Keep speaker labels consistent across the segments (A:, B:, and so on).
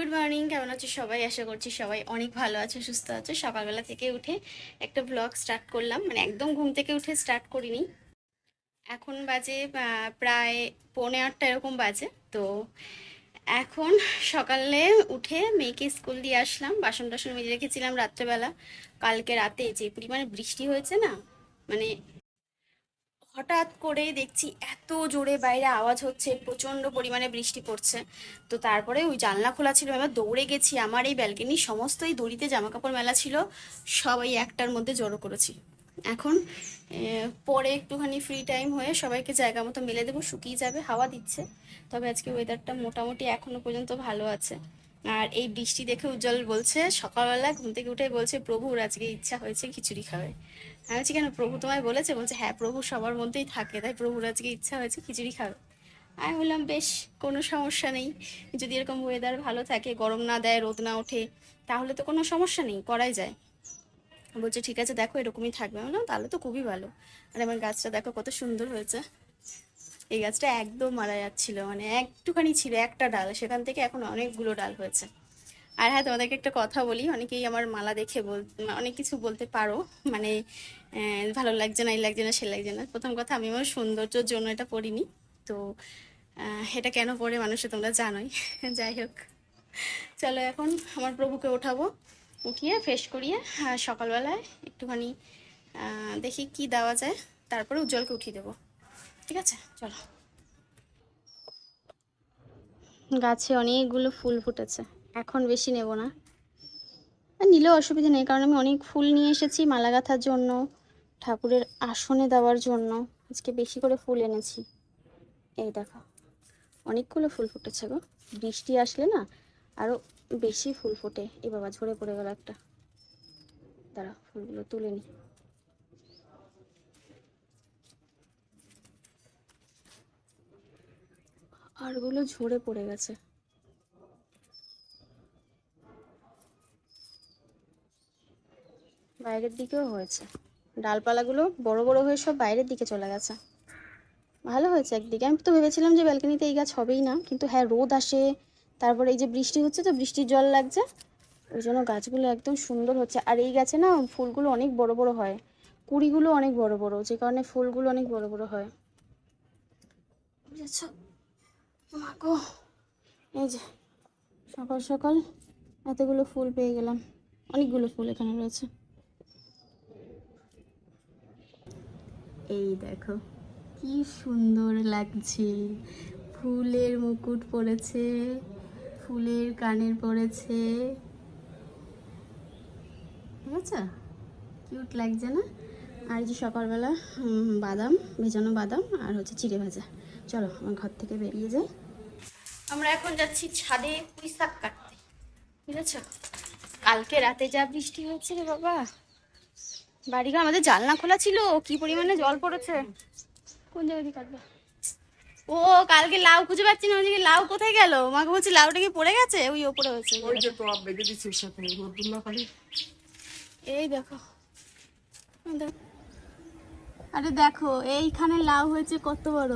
A: Good morning, কেমন আছো সবাই? আশা করছি সবাই অনেক ভালো আছে, সুস্থ আছে। সকালবেলা থেকে উঠে একটা ব্লগ স্টার্ট করলাম। মানে একদম ঘুম থেকে উঠে স্টার্ট করিনি। এখন বাজে প্রায় পৌনে আটটা এরকম বাজে। তো এখন সকালে উঠে মেয়েকে স্কুল দিয়ে আসলাম। বাসন টাসন মেজে রেখেছিলাম রাত্রেবেলা। কালকে রাতে যে পরিমাণে বৃষ্টি হয়েছে না মানে হঠাৎ করে দেখছি এত জোরে বাইরে আওয়াজ হচ্ছে, প্রচণ্ড পরিমাণে বৃষ্টি পড়ছে। তো তারপরে ওই জানলা খোলা ছিল, এবার দৌড়ে গেছি, আমার এই ব্যালকনি সমস্ত এই দড়িতে জামা কাপড় মেলা ছিল, সবাই একটার মধ্যে জড়ো করেছি। এখন পরে একটুখানি ফ্রি টাইম হয়ে সবাইকে জায়গা মতো মেলে দেবো, শুকিয়ে যাবে, হাওয়া দিচ্ছে। তবে আজকে ওয়েদারটা মোটামুটি এখনও পর্যন্ত ভালো আছে। আর এই বৃষ্টি দেখে উজ্জ্বল বলছে, সকালবেলা ঘুম থেকে উঠে বলছে, প্রভুর আজকে ইচ্ছা হয়েছে খিচুড়ি খাবে। আমি বলছি, কেন? প্রভু তোমায় বলেছে? বলছে হ্যাঁ প্রভু সবার মধ্যেই থাকে, তাই প্রভুর আজকে ইচ্ছা হয়েছে খিচুড়ি খাবে। আমি বললাম, বেশ, কোনো সমস্যা নেই। যদি এরকম ওয়েদার ভালো থাকে, গরম না দেয়, রোদ না ওঠে, তাহলে তো কোনো সমস্যা নেই, করাই যায়। বলছে, ঠিক আছে, দেখো, এরকমই থাকবে। বললাম, তাহলে তো খুবই ভালো। আর আমার গাছটা দেখো কত সুন্দর হয়েছে। এই গাছটা একদম মারা যাচ্ছিল মানে একটুখানি ছিল, একটা ডাল। সেখান থেকে এখন অনেকগুলো ডাল হয়েছে। আর হ্যাঁ তোমাদেরকে একটা কথা বলি, অনেকেই আমার মালা দেখে বল অনেক কিছু বলতে পারো মানে ভালো লাগছে না, এই লাগছে না, সে লাগছে না। প্রথম কথা, আমি আমার সৌন্দর্যর জন্য এটা পড়িনি। তো এটা কেন পড়ে মানুষে তোমরা জানোই। যাই হোক, চলো এখন আমার প্রভুকে ওঠাবো। উঠিয়ে ফ্রেশ করিয়ে সকালবেলায় একটুখানি দেখি কি দেওয়া যায়। তারপরে উজ্জ্বলকে উঠিয়ে দেবো। ঠিক আছে, চলো। গাছে অনেকগুলো ফুল ফুটেছে, এখন বেশি নেব না। নিলেও অসুবিধা নেই, কারণ আমি অনেক ফুল নিয়ে এসেছি মালা গাঁথার জন্য, ঠাকুরের আসনে দেওয়ার জন্য। আজকে বেশি করে ফুল এনেছি। এই দেখো, অনেকগুলো ফুল ফুটেছে গো। বৃষ্টি আসলে না আরও বেশি ফুল ফোটে। এ বাবা, ঝরে পড়ে গেল একটা। দাঁড়া ফুলগুলো তুলে নি। আরগুলো ঝরে পড়ে গেছে। বাইরের দিকেও হয়েছে। ডালপালাগুলো বড় বড় হয়ে সব বাইরের দিকে চলে গেছে। ভালো হয়েছে একদিকে। আমি তো ভেবেছিলাম যে ব্যালকনিতে এই গাছ হবেই না, কিন্তু হ্যাঁ রোদ আসে, তারপরে এই যে বৃষ্টি হচ্ছে তো, বৃষ্টির জল লাগছে। ওই জন্য গাছগুলো একদম সুন্দর হচ্ছে। আর এই গাছে না, ফুলগুলো অনেক বড় বড় হয়। কুড়িগুলো অনেক বড় বড়, যে কারণে ফুলগুলো অনেক বড় বড় হয়। বুঝেছ? মা এই যে, সকাল সকাল এতগুলো ফুল পেয়ে গেলাম। অনেকগুলো ফুল এখানে রয়েছে। এই দেখো, কি সুন্দর লাগছে। ফুলের মুকুট পড়েছে, ফুলের কানের পড়েছে। ঠিক আছে কিউট লাগছে না? আর যে সকালবেলা বাদাম, ভেজানো বাদাম আর হচ্ছে চিড়ে ভাজা। চলো, আমার ঘর থেকে বেরিয়ে যাই। আমরা এখন যাচ্ছি ছাদে পুঁই শাক কাটতে। বুঝেছ? কালকে রাতে যা বৃষ্টি হয়েছে রে বাবা। বাড়িঘর আমাদের জানলা খোলা ছিল কি পরিমাণে জল পড়েছে। কোন জায়গা দিয়ে কাটবে? ও কালকে লাউ খুঁজে পাচ্ছি না ওদিকে লাউ কোথায় গেল? মাকে বলছি লাউটা কি পড়ে গেছে? ওই ওপরে হয়েছে।
B: ওই যে টপ বেঁধে দিচ্ছে সাথে খালি
A: এই দেখো। আরে দেখো এইখানে লাউ হয়েছে কত বড়।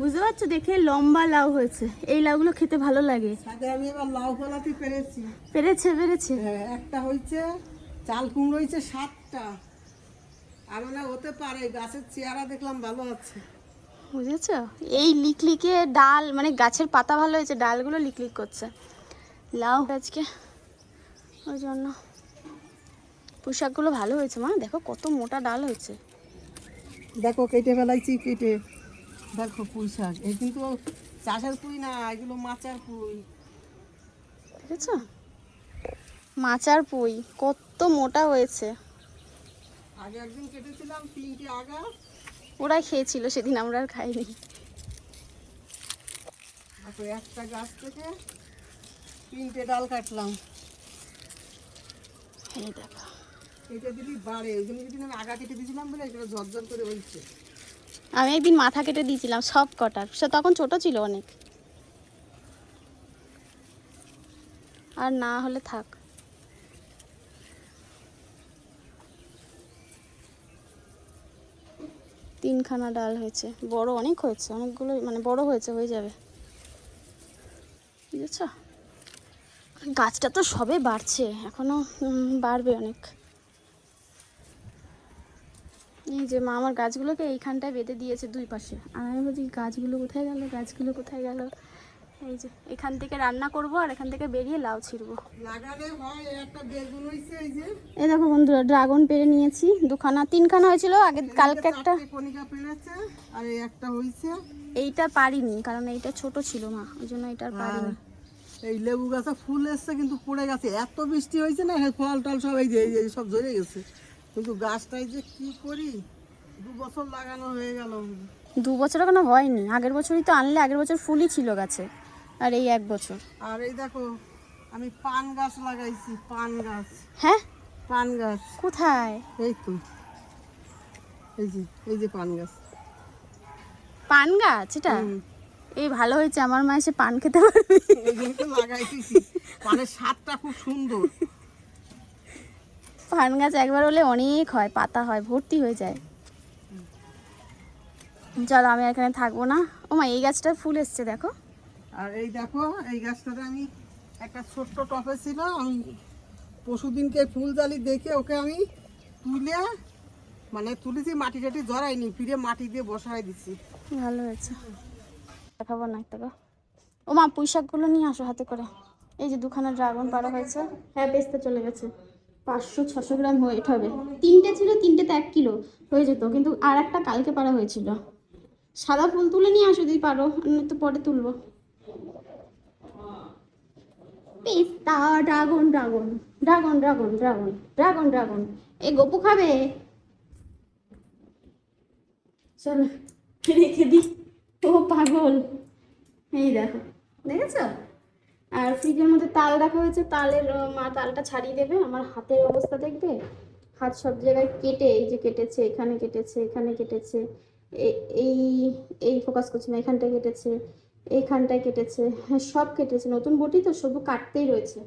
A: বুঝতে পারছ? দেখে লম্বা লাউ হয়েছে। এই লাউগুলো খেতে ভালো লাগে।
B: আমি এবার লাউ ফলাতে পেরেছি।
A: পেরেছে পেরেছে।
B: হ্যাঁ, একটা হয়েছে চাল কুমড়ো হয়েছে সাতটা। আর মানে হতে পারে গাছের চেহারা দেখলাম ভালো আছে।
A: বুঝেছ? এই লিকলিকে ডাল মানে গাছের পাতা ভালো হয়েছে ডালগুলো লিকলিক করছে। লাউ আজকে ওই জন্য। পোশাকগুলো ভালো হয়েছে মা। দেখো কত মোটা ডাল হয়েছে।
B: দেখো কেটে ফেলাইছি কেটে। দেখো পুঁই শাক। এই কিন্তু চাষের পুঁই না এগুলো মাচার পুঁই।
A: দেখেছ? মাচার পুঁই কত মোটা হয়েছে।
B: আগে একদিন কেটেছিলাম তিনটে আগা।
A: ওরাই খেয়েছিল সেদিন আমরা আর খাইনি।
B: একটা গাছ থেকে তিনটে ডাল কাটলাম।
A: এই দেখো।
B: কেটে দিলি বাড়ে ওই জন্য যদি আমি আগা কেটে দিয়েছিলাম বলে এগুলো ঝরঝর করে হয়েছে।
A: আমি একদিন মাথা কেটে দিয়েছিলাম সব কটার। সে তখন ছোট ছিল অনেক। আর না হলে থাক। তিনখানা ডাল হয়েছে। বড় অনেক হয়েছে। অনেকগুলো মানে বড় হয়েছে, হয়ে যাবে। বুঝেছ? গাছটা তো সবে বাড়ছে। এখনও বাড়বে অনেক। এই যে মা আমার গাছগুলোকে এইখানটায় বেঁধে দিয়েছে দুই পাশে। আর আমি বলছি গাছগুলো কোথায় গেল? গাছগুলো কোথায় গেল? এই যে এখান থেকে রান্না করব আর এখান থেকে বেরিয়ে লাউ ছিড়বো।
B: লাগালে হয় এই একটা বেগুন হয়েছে এই যে।
A: এই দেখো বন্ধুরা ড্রাগন পেরে নিয়েছি। দুখানা তিনখানা হয়েছিল আগে কালকে একটা
B: আর এই একটা হয়েছে
A: এইটা পারিনি কারণ এইটা ছোট ছিল মা ওই জন্য এটা আর
B: আর
A: পারিনি।
B: এই লেবু গাছে ফুল এসছে কিন্তু পড়ে গেছে। এত বৃষ্টি হয়েছে না ফল টল সব এই যে এই যে সব ঝরে গেছে। কিন্তু গাছটাই যে কি করি? দু বছর লাগানো হয়ে গেল।
A: দু বছর এখনও হয়নি। আগের বছরই তো আনলে আগের বছর ফুলই ছিল গাছে। আর এই এক বছর।
B: আর এই দেখো আমি পান গাছ লাগাইছি পান গাছ।
A: হ্যাঁ?
B: পান গাছ।
A: কোথায়?
B: এই তো। এই যে এই যে পান গাছ।
A: পান গাছ? এটা? এই ভালো হয়েছে আমার মা এসে পান খেতে পারবে।
B: তো পানের স্বাদটা খুব সুন্দর।
A: পান গাছ একবার হলে অনেক হয় পাতা হয় ভর্তি হয়ে যায়। চলো আমি এখানে থাকব না। ও মা এই গাছটা ফুল এসছে দেখো।
B: আর এই দেখো এই গাছটাতে আমি একটা ছোট্ট টপে ছিল আমি পশুদিনকে ফুল জালি দেখে ওকে আমি তুলে মানে তুলেছি মাটি টাটি জড়াইনি ফিরে মাটি দিয়ে বসাই দিছি।
A: ভালো হয়েছে। দেখাবো না একটা। ও মা পুঁই শাকগুলো নিয়ে আসো হাতে করে। এই যে দুখানা ড্রাগন পাড়া হয়েছে। হ্যাঁ বেচতে চলে গেছে। পাঁচশো ছশো গ্রাম ওয়েট হবে তিনটে ছিল তিনটেতে এক কিলো হয়ে যেত, কিন্তু আর একটা কালকে পাড়া হয়েছিল। সাদা ফুল তুলে নিয়ে আসো যদি পারো তো পরে তুলবো। পেস্তা, dragon dragon dragon dragon dragon dragon dragon. এই গপু খাবে? চলো, রেখে দিই। ও পাগল। এই দেখো, দেখেছ? আর ফ্রিজের মধ্যে তাল রাখা হয়েছে, তালের মা তালটা ছাড়িয়ে দেবে, আমার হাতের অবস্থা দেখবে? হাত সব জায়গায় কেটে, এই যে কেটেছে, এখানে কেটেছে এখানে কেটেছে এই এই ফোকাস করছে না, এখানটায় কেটেছে এইখানটায় কেটেছে হ্যাঁ সব কেটেছে, নতুন বটি তো সবু কাটতেই রয়েছে।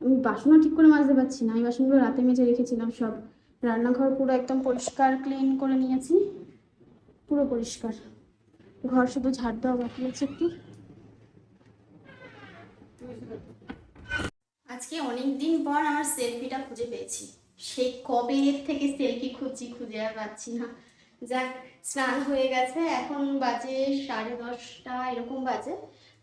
A: আমি বাসনও ঠিক করে মাজতে পারছি না, আমি বাসনগুলো রাতে মেজে রেখেছিলাম সব। রান্নাঘর পুরো একদম পরিষ্কার ক্লিন করে নিয়েছি, পুরো পরিষ্কার। ঘর শুধু ঝাড় দেওয়া বাকি আছে একটু। আজকে অনেক দিন পর আমার সেলফিটা খুঁজে পেয়েছি। সেই কবে এর থেকে সেলফি খুঁজছি খুঁজে আর পাচ্ছি না। যাক, স্নান হয়ে গেছে, এখন বাজে সাড়ে দশটা, এরকম বাজে।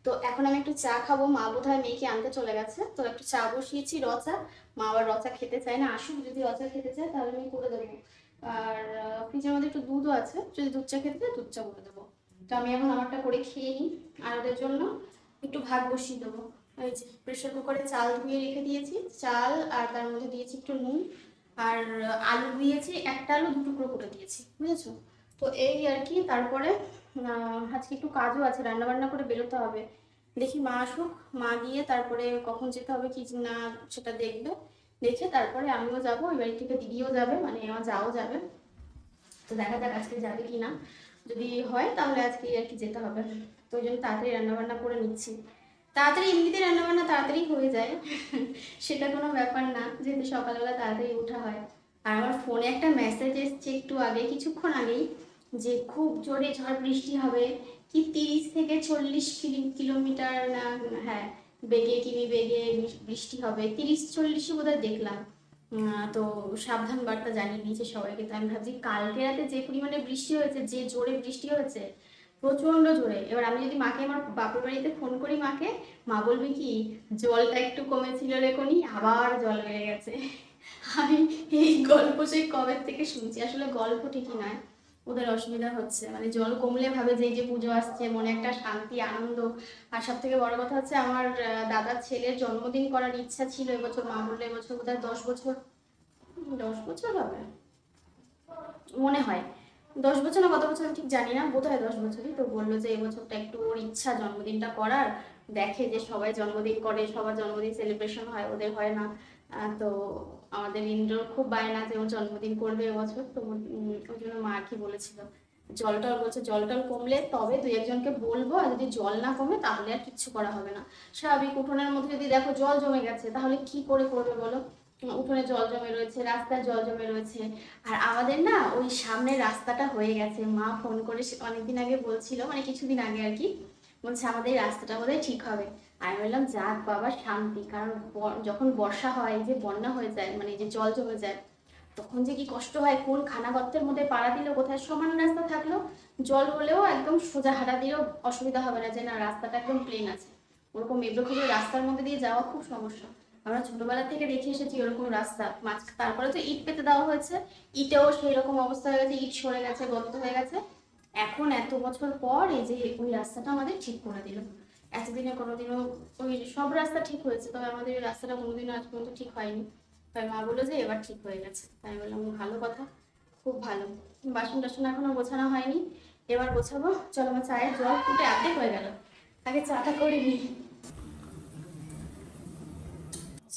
A: তো এখন আমি একটু চা খাব, মা বোধহয় মেয়েকে আনতে চলে গেছে। তো একটু চা বসিয়েছি, রচা। মা আবার রচা খেতে চায় না, আসুক যদি রচা খেতে চায় তাহলে আমি করে দেবো। আর ফ্রিজের মধ্যে একটু দুধও আছে, যদি দুধ চা খেতে চায় দুধ চা করে দেবো। তো আমি এখন আমারটা করে খেয়ে নিই, আর ওদের জন্য একটু ভাত বসিয়ে দেবো। যে প্রেশার কুকারে চাল ধুয়ে রেখে দিয়েছি। চাল আর তার মধ্যে দিয়েছি একটু নুন। আর আলু দিয়েছি একটা আলু, দু টুকরো করে দিয়েছি, বুঝেছ? তো এই আর কি, তারপরে আজকে একটু কাজও আছে রান্না বান্না করে বেরোতে হবে। দেখি মা আসুক, মা গিয়ে তারপরে কখন যেতে হবে কি না সেটা দেখবে। দেখে তারপরে আমিও যাব, ওই বাড়ি থেকে দিদিও যাবে মানে আমার যাও যাবে। তো দেখা যাক আজকে যাবে কি না। যদি হয় তাহলে আজকে আর কি যেতে হবে। তো ওই জন্য তাড়াতাড়ি রান্নাবান্না করে নিচ্ছি। তাড়াতাড়ি এমনিতে রান্নাবান্না তাড়াতাড়ি হয়ে যায়। সেটা কোনো ব্যাপার না, যেহেতু সকালবেলা তাড়াতাড়ি ওঠা হয়। আর আমার ফোনে একটা মেসেজ এসছে একটু আগে, কিছুক্ষণ আগেই, যে খুব জোরে ঝড় বৃষ্টি হবে, কি তিরিশ থেকে চল্লিশ কিলোমিটার না হ্যাঁ বেগে, কিমি বেগে বৃষ্টি হবে। তিরিশ, চল্লিশই বোধহয় দেখলাম। তো সাবধান বার্তা জানিয়ে দিয়েছে সবাইকে। তো আমি ভাবছি কালকে রাতে যে পরিমাণে বৃষ্টি হয়েছে, যে জোরে বৃষ্টি হয়েছে প্রচণ্ড জোরে। এবার আমি যদি মাকে, আমার বাপের বাড়িতে ফোন করি মাকে, মা বলবে কি, জলটা একটু কমেছিল রে কোনি, আবার জল বেড়ে গেছে। আমি এই গল্প সেই কবে থেকে শুনছি? আসলে গল্প ঠিকই নয়। ওদের অসুবিধা হচ্ছে। মানে জল কমলে ভাবে যে যে পুজো আসছে, মনে একটা শান্তি, আনন্দ। আর সব থেকে বড় কথা হচ্ছে, আমার দাদার ছেলের জন্মদিন করার ইচ্ছা ছিল এবছর। মা বলল এবছর বোধহয় দশ বছর দশ বছর হবে? মনে হয়। দশ বছর না কত বছর ঠিক জানি না বোধ হয় দশ বছরই। তো বলল যে এবছরটা একটু ওর ইচ্ছা জন্মদিনটা করার। দেখে যে সবাই জন্মদিন করে, সবার জন্মদিন সেলিব্রেশন হয়, ওদের হয় না। তো আমাদের ইন্দ্রর খুব বায়না যে ওর জন্মদিন করবে এবছর তো ওই জন্য মা কি বলেছিল। জলটল বলছে জল টল কমলে তবে দুই একজনকে বলব, আর যদি জল না কমে তাহলে আর কিচ্ছু করা হবে না। স্বাভাবিক উঠোনের মধ্যে যদি দেখো জল জমে গেছে, তাহলে কি করে করবে বলো? উঠোনে জল জমে রয়েছে, রাস্তায় জল জমে রয়েছে। আর আমাদের না ওই সামনের রাস্তাটা হয়ে গেছে। মা ফোন করে অনেকদিন আগে বলছিল মানে কিছুদিন আগে আর কি, বলছে আমাদের রাস্তাটা বোধহয় ঠিক হবে। আমি বললাম, যাক বাবা, শান্তি। কারণ যখন বর্ষা হয়, যে বন্যা হয়ে যায় মানে যে জল জমে যায়, তখন যে কি কষ্ট হয়, কোন খানা গর্তের মধ্যে পাড়া দিলেও কোথায় সমান রাস্তা থাকল, জল হলেও একদম সোজা হাঁটা দিলেও অসুবিধা হবে না, যে না, রাস্তাটা একদম প্লেন আছে। ওরকম এবড়ো রাস্তার মধ্যে দিয়ে যাওয়া খুব সমস্যা। আমরা ছোটবেলা থেকে দেখে এসেছি ওরকম রাস্তা। মাঝ তারপরে তো ইট পেতে দেওয়া হয়েছে। ইটেও সেই রকম অবস্থা হয়ে গেছে, ইট সরে গেছে, গর্ত হয়ে গেছে। এখন এত বছর পর এই যে ওই রাস্তাটা আমাদের ঠিক করে দিল। এতদিনে কোনোদিনও ওই সব রাস্তা ঠিক হয়েছে, তবে আমাদের ওই রাস্তাটা কোনোদিনও আজ পর্যন্ত ঠিক হয়নি। তাই মা বলল যে এবার ঠিক হয়ে গেছে। তাই বললাম, ভালো কথা, খুব ভালো। বাসন টাসন এখনও গোছানো হয়নি। এবার গোছাবো। চলো আমার চায়ের জল ফুটে অর্ধেক হয়ে গেল। আগে চাটা করে নিই।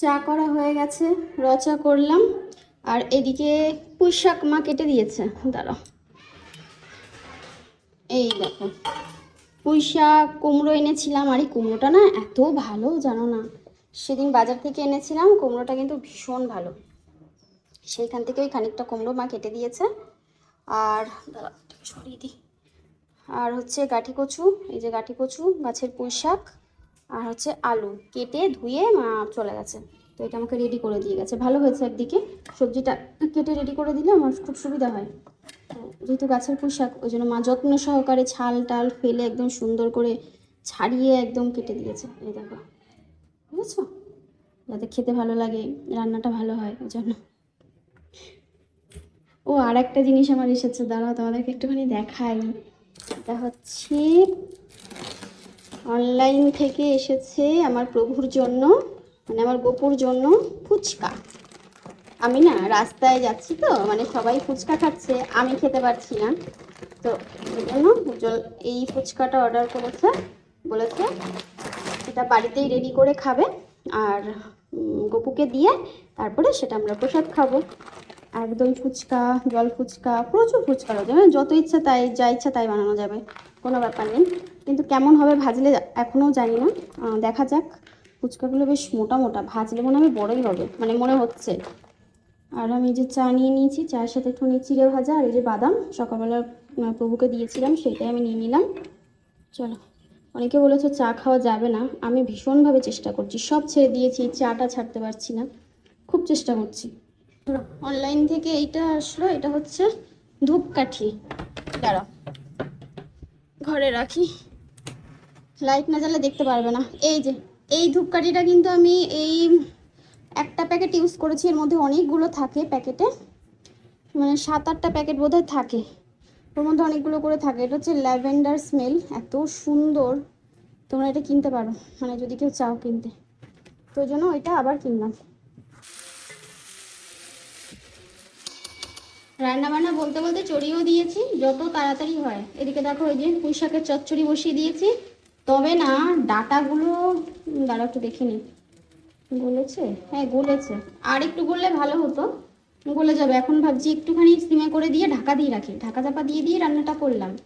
A: চা করা হয়ে গেছে, রচা করলাম। আর এদিকে পুঁই শাক মা কেটে দিয়েছে। দাঁড়াও। এই দেখো, পুঁই শাক, কুমড়ো এনেছিলাম। আর এই কুমড়োটা না এত ভালো, জানো না? সেদিন বাজার থেকে এনেছিলাম, কুমড়োটা কিন্তু ভীষণ ভালো। সেইখান থেকে ওই খানিকটা কুমড়ো মা কেটে দিয়েছে। আর সরিয়ে দিই। আর হচ্ছে গাঠি কচু, এই যে গাঠি কচু, গাছের পুঁই শাক। আর হচ্ছে আলু কেটে ধুয়ে চলে গেছে। তো এটা আমাকে রেডি করে দিয়ে গেছে। ভালো হয়েছে একদিকে। সবজিটা কেটে রেডি করে দিলে আমার খুব সুবিধা হয়। যেহেতু গাছের পুঁই শাক ওই জন্য মা যত্ন সহকারে ছাল টাল ফেলে একদম সুন্দর করে ছাড়িয়ে একদম কেটে দিয়েছে। এই দেখো। বুঝেছ? যাতে খেতে ভালো লাগে, রান্নাটা ভালো হয় ওই জন্য। ও আর একটা জিনিস আমার এসেছে। দাঁড়াও, তোমাদেরকে একটুখানি দেখাই। এটা হচ্ছে অনলাইন থেকে এসেছে আমার প্রভুর জন্য মানে আমার গোপুর জন্য ফুচকা। আমি না রাস্তায় যাচ্ছি তো মানে সবাই ফুচকা খাচ্ছে, আমি খেতে পারছি না। তো ওই জন্য উজ্জ্বল এই ফুচকাটা অর্ডার করেছে, বলেছে এটা বাড়িতেই রেডি করে খাবে, আর গপুকে দিয়ে তারপরে সেটা আমরা প্রসাদ খাব। একদম ফুচকা, জল ফুচকা, প্রচুর ফুচকা রয়েছে মানে যত ইচ্ছা তাই, যা ইচ্ছা তাই বানানো যাবে। কোনো ব্যাপার নেই। কিন্তু কেমন হবে ভাজলে এখনও জানি না। দেখা যাক। ফুচকাগুলো বেশ মোটা মোটা। ভাজলে মনে হবে বড়ই হবে। মানে মনে হচ্ছে। আর আমি যে চা নিয়ে নিয়েছি, চায়ের সাথে একটু নিয়ে চিড়ে ভাজা আর এই যে বাদাম, সকালবেলা প্রভুকে দিয়েছিলাম সেটাই আমি নিয়ে নিলাম। চলো। অনেকে বলেছে চা খাওয়া যাবে না। আমি ভীষণভাবে চেষ্টা করছি। সব ছেড়ে দিয়েছি চাটা ছাড়তে পারছি না। খুব চেষ্টা করছি। অনলাইন থেকে এইটা আসলো। এটা হচ্ছে ধূপকাঠি। দাঁড়া ঘরে রাখি। লাইট না জ্বালে দেখতে পারবে না। এই যে, এই ধূপকাঠিটা কিন্তু আমি এই একটা প্যাকেট ইউজ করেছি, এর মধ্যে অনেকগুলো থাকে প্যাকেটে মানে সাত আটটা প্যাকেট বোধহয় থাকে। ওর মধ্যে অনেকগুলো করে থাকে। এটা হচ্ছে ল্যাভেন্ডার স্মেল। এত সুন্দর। তোমরা এটা কিনতে পারো। মানে যদি কেউ চাও কিনতে। তো জন্য ওইটা আবার কিনলাম। রান্না বান্না বলতে বলতে চড়িয়েও দিয়েছি, যত তাড়াতাড়ি হয়। এদিকে দেখো ওই যে পুঁই শাকের চচ্চড়ি বসিয়ে দিয়েছি। তবে না, ডাটাগুলো দাঁড়া একটু দেখে নিই গলেছে? হ্যাঁ গলেছে। আর একটু গললে ভালো হতো। গলে যাবে। এখন ভাবছি একটুখানি সিমে করে দিয়ে ঢাকা দিয়ে রাখি। ঢাকা চাপা দিয়ে দিয়ে রান্নাটা করলাম।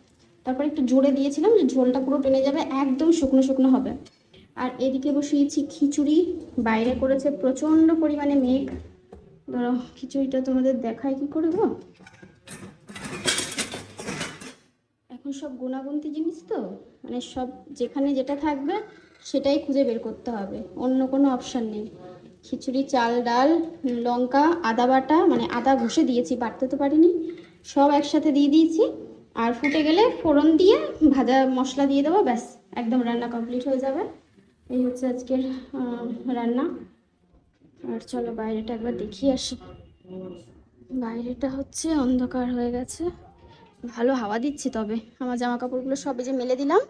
A: তারপর একটু জোরে দিয়েছিলাম যে ঝোলটা পুরো টেনে যাবে, একদম শুকনো শুকনো হবে। আর এদিকে বসিয়েছি খিচুড়ি। বাইরে করেছে প্রচণ্ড পরিমাণে মেঘ। ধরো, খিচুড়িটা তোমাদের দেখায় কি করে গো? এখন সব গুণাগুন্তি জিনিস তো মানে সব যেখানে যেটা থাকবে সেটাই খুঁজে বের করতে হবে, অন্য কোনো অপশান নেই। খিচুড়ি, চাল, ডাল, লঙ্কা, আদা বাটা মানে আদা ঘষে দিয়েছি, বাটতে তো পারিনি। সব একসাথে দিয়ে দিয়েছি, আর ফুটে গেলে ফোড়ন দিয়ে ভাজা মশলা দিয়ে দেবো, ব্যাস, একদম রান্না কমপ্লিট হয়ে যাবে। এই হচ্ছে আজকের রান্না। আর চলো বাইরেটা একবার দেখিয়ে আসি। বাইরেটা হচ্ছে অন্ধকার হয়ে গেছে। ভালো হাওয়া দিচ্ছে তবে। আমার জামা কাপড়গুলো সব যে মেলে দিলাম।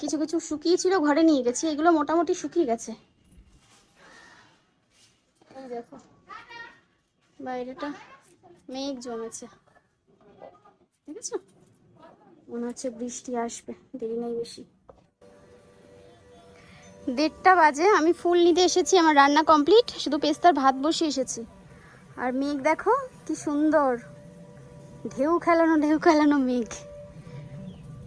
A: কিছু কিছু শুকিয়েছিল ঘরে নিয়ে গেছি। এগুলো মোটামুটি শুকিয়ে গেছে। দেখো, বাইরেটা মেঘ জমেছে। দেখেছ? মনে হচ্ছে বৃষ্টি আসবে, দেরি নেই বেশি। দেড়টা বাজে, আমি ফুল নিতে এসেছি, আমার রান্না কমপ্লিট শুধু পেস্তার ভাত বসিয়ে এসেছি। আর মেঘ দেখো, কি সুন্দর। ঢেউ খেলানো ঢেউ খেলানো মেঘ।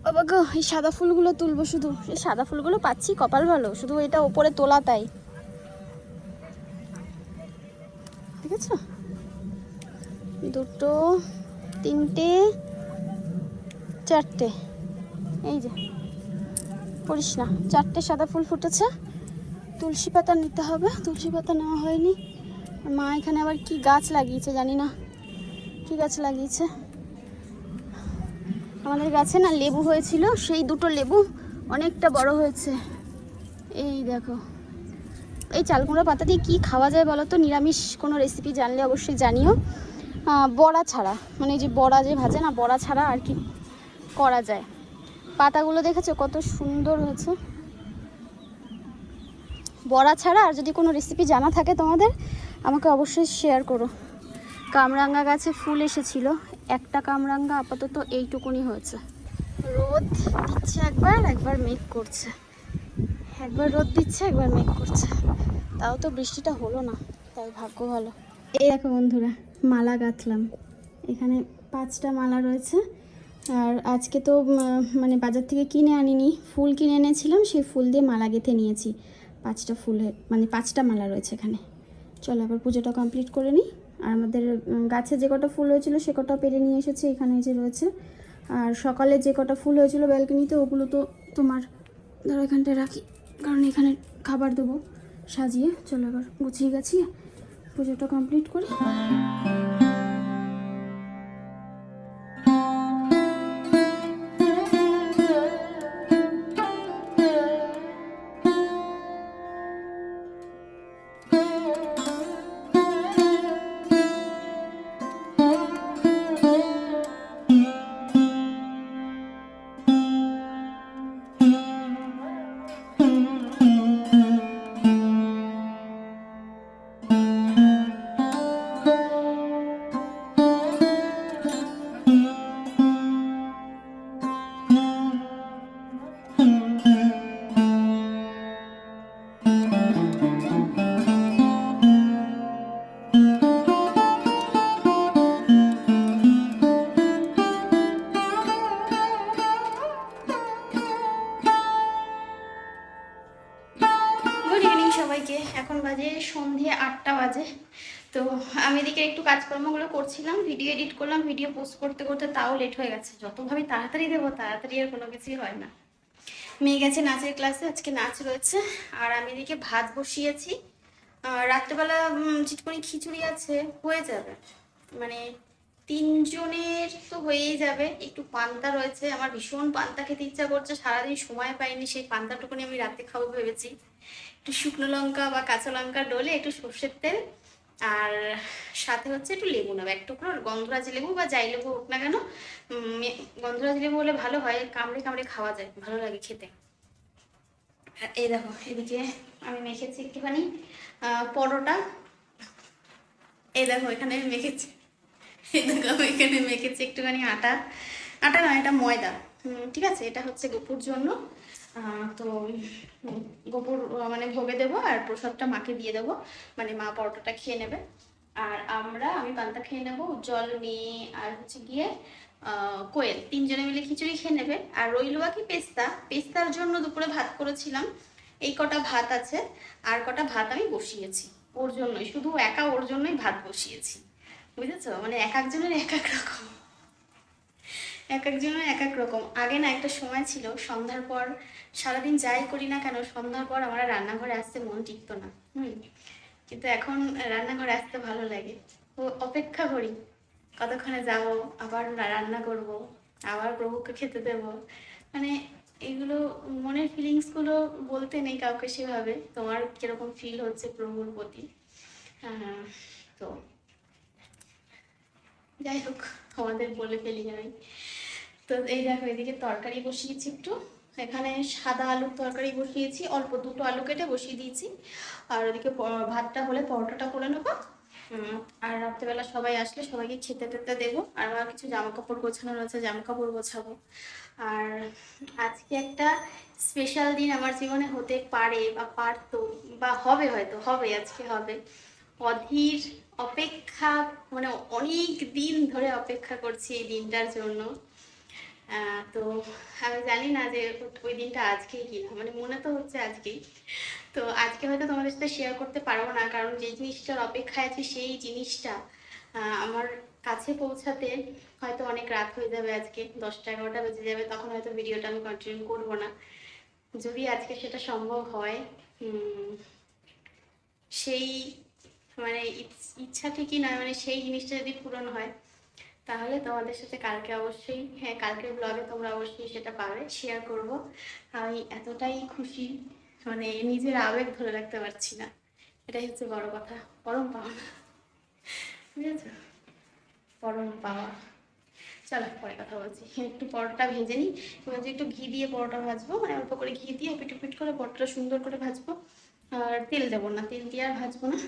A: বাবা গো এই সাদা ফুলগুলো তুলবো শুধু। এই সাদা ফুলগুলো পাচ্ছি, কপাল ভালো। শুধু এটা ওপরে তোলা তাই। ঠিক আছে দুটো, তিনটে, চারটে। এই যে। করিস না। চারটে সাদা ফুল ফুটেছে। তুলসী পাতা নিতে হবে। তুলসী পাতা নেওয়া হয়নি। মা এখানে আবার কি গাছ লাগিয়েছে জানি না। কি গাছ লাগিয়েছে? আমাদের গাছে না লেবু হয়েছিল। সেই দুটো লেবু অনেকটা বড় হয়েছে। এই দেখো। এই চালকুমড়া পাতা দিয়ে কী খাওয়া যায় বলো তো? নিরামিষ কোনো রেসিপি জানলে অবশ্যই জানিও। বড়া ছাড়া। মানে যে বড়া যে ভাজে না, বড়া ছাড়া আর কি করা যায়। পাতাগুলো দেখেছ? কত সুন্দর হয়েছে। বড়া ছাড়া আর যদি কোনো রেসিপি জানা থাকে তোমাদের, আমাকে অবশ্যই শেয়ার করো। কামরাঙ্গা গাছে ফুল এসেছিল। একটা কামরাঙ্গা আপাতত এইটুকুনি হয়েছে। রোদ দিচ্ছে একবার একবার মেঘ করছে। একবার রোদ দিচ্ছে, একবার মেঘ করছে। তাও তো বৃষ্টিটা হলো না, তাই ভাগ্য ভালো। এই দেখো বন্ধুরা, মালা গাঁথলাম। এখানে পাঁচটা মালা রয়েছে। আর আজকে তো মানে বাজার থেকে কিনে আনিনি। ফুল কিনে এনেছিলাম, সেই ফুল দিয়ে মালা গেঁথে নিয়েছি। পাঁচটা ফুলের মানে পাঁচটা মালা রয়েছে এখানে। চলো এবার পুজোটা কমপ্লিট করে নিই। আর আমাদের গাছে যে কটা ফুল হয়েছিল, সে কটা পেরে নিয়ে এসেছি, এখানে যে রয়েছে। আর সকালে যে কটা ফুল হয়েছিল ব্যালকনিতে, ওগুলো তো তোমার, ধরো এখানটায় রাখি। কারণ এখানে খাবার দেবো সাজিয়ে। চলো এবার গুছিয়ে গেছি। পুজোটা কমপ্লিট করি। ভিডিও পোস্ট করতে করতে তাও লেট হয়ে গেছে। যত ভাবে তাড়াতাড়ি দেবো, তাড়াতাড়ি আর কোনো কিছুই হয় না। মেয়ে গেছে নাচের ক্লাসে আজকে নাচ রয়েছে। আর আমি এদিকে ভাত বসিয়েছি। রাত্রেবেলা চিটকনি খিচুড়ি আছে, হয়ে যাবে। মানে তিনজনের তো হয়েই যাবে। একটু পান্তা রয়েছে। আমার ভীষণ পান্তা খেতে ইচ্ছা করছে। সারাদিন সময় পাইনি। সেই পান্তাটুকুনি আমি রাতে খাব ভেবেছি। একটু শুকনো লঙ্কা বা কাঁচা লঙ্কা ডলে একটু সর্ষের তেল আর সাথে হচ্ছে একটু লেবু নেব। এক টুকরো গন্ধরাজ লেবু বা যাই লেবু হোক না কেন গন্ধরাজ লেবু হলে ভালো হয়, কামড়ে কামড়ে খাওয়া যায়, ভালো লাগে খেতে। এই দেখো, এদিকে আমি মেখেছি একটুখানি পরোটা। এই দেখো, এখানে আমি মেখেছি। এই দেখো, আমি এখানে মেখেছি একটুখানি আটা। আটা নয়, এটা ময়দা। ঠিক আছে, এটা হচ্ছে গোপুর জন্য। তো গোপুর মানে ভোগে দেবো আর প্রসাদটা মাকে দিয়ে দেবো। মানে মা পরোটাটা খেয়ে নেবে। আর আমরা, আমি পান্তা খেয়ে নেব উজ্জ্বল মেয়ে আর হচ্ছে গিয়ে কোয়েল। তিনজনে মিলে খিচুড়ি খেয়ে নেবে। আর রইল বাকি পেস্তা। পেস্তার জন্য দুপুরে ভাত করেছিলাম। এই কটা ভাত আছে। আর কটা ভাত আমি বসিয়েছি। ওর জন্যই। শুধু একা ওর জন্যই ভাত বসিয়েছি। বুঝেছ? মানে এক একজনের এক এক রকম। এক একজনের এক এক রকম। আগে না একটা সময় ছিল, সন্ধ্যার পর সারাদিন যাই করি না কেন, সন্ধ্যার পর আমরা রান্নাঘরে আসতে মন টিকতো না, হুম। কিন্তু এখন রান্নাঘরে আসতে ভালো লাগে। ও অপেক্ষা করি, কতক্ষণে যাব, আবার রান্না করব, আবার প্রভুকে খেতে দেব। মানে এগুলো মনের ফিলিংসগুলো বলতে নেই কাউকে সেভাবে, তোমার কীরকম ফিল হচ্ছে প্রভুর প্রতি। তো যাই হোক, তোমাদের বলে ফেলি আমি। তো এই দেখো, এদিকে তরকারি বসিয়েছি একটু। এখানে সাদা আলুর তরকারি বসিয়েছি, অল্প দুটো আলু কেটে বসিয়ে দিয়েছি। আর ওদিকে ভাতটা হলে পরোটাটা করে নেব। আর রাত্রেবেলা সবাই আসলে সবাইকে খেতে টেতে দেবো। আর আমার কিছু জামা কাপড় গোছানো রয়েছে জামা কাপড় গোছাবো। আর আজকে একটা স্পেশাল দিন আমার জীবনে হতে পারে বা পারতো, বা হবে হয়তো, হবে, আজকে হবে। অধীর অপেক্ষা মানে অনেক দিন ধরে অপেক্ষা করছি এই দিনটার জন্য। তো আমি জানি না যে ওই দিনটা আজকেই কিনা মানে মনে তো হচ্ছে আজকেই। তো আজকে হয়তো তোমাদের সাথে শেয়ার করতে পারব না, কারণ যে জিনিসটার অপেক্ষায় আছি সেই জিনিসটা আমার কাছে পৌঁছাতে হয়তো অনেক রাত হয়ে যাবে আজকে, দশটা এগারোটা বেজে যাবে, তখন হয়তো ভিডিওটা আমি কন্টিনিউ করব না। যদি আজকে সেটা সম্ভব হয় সেই মানে ইচ্ছা ঠিকই নয় মানে সেই জিনিসটা যদি পূরণ হয় তাহলে তোমাদের সাথে কালকে অবশ্যই হ্যাঁ কালকের ব্লগে তোমরা অবশ্যই সেটা পাবে শেয়ার করব। আমি এতটাই খুশি মানে নিজের আবেগ ধরে রাখতে পারছি না। এটাই হচ্ছে বড় কথা, পরম পাওয়া বুঝেছ? পরম পাওয়া। চলো, পরে কথা বলছি। একটু পরোটা ভেজে নিই। যে একটু ঘি দিয়ে পরোটা ভাজবো মানে অল্প করে ঘি দিয়ে পিট পিট করে পরোটা সুন্দর করে ভাজবো। আর তেল দেবো না, তেল দিয়ে আর ভাজবো না।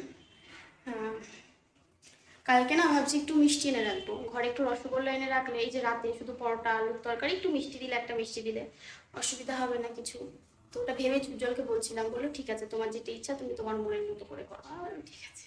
A: কালকে না ভাবছি একটু মিষ্টি এনে রাখব। ঘরে একটু রসগোল্লা এনে রাখলে, এই যে রাতে শুধু পরোটা, আলুর তরকারি, একটু মিষ্টি দিলে একটা মিষ্টি দিলে অসুবিধা হবে না কিছু। তো ওটা ভেবে উজ্জ্বলকে বলছিলাম, বলল, ঠিক আছে, তোমার যেটা ইচ্ছা, তুমি তোমার মনের মতো করে করো। ঠিক আছে।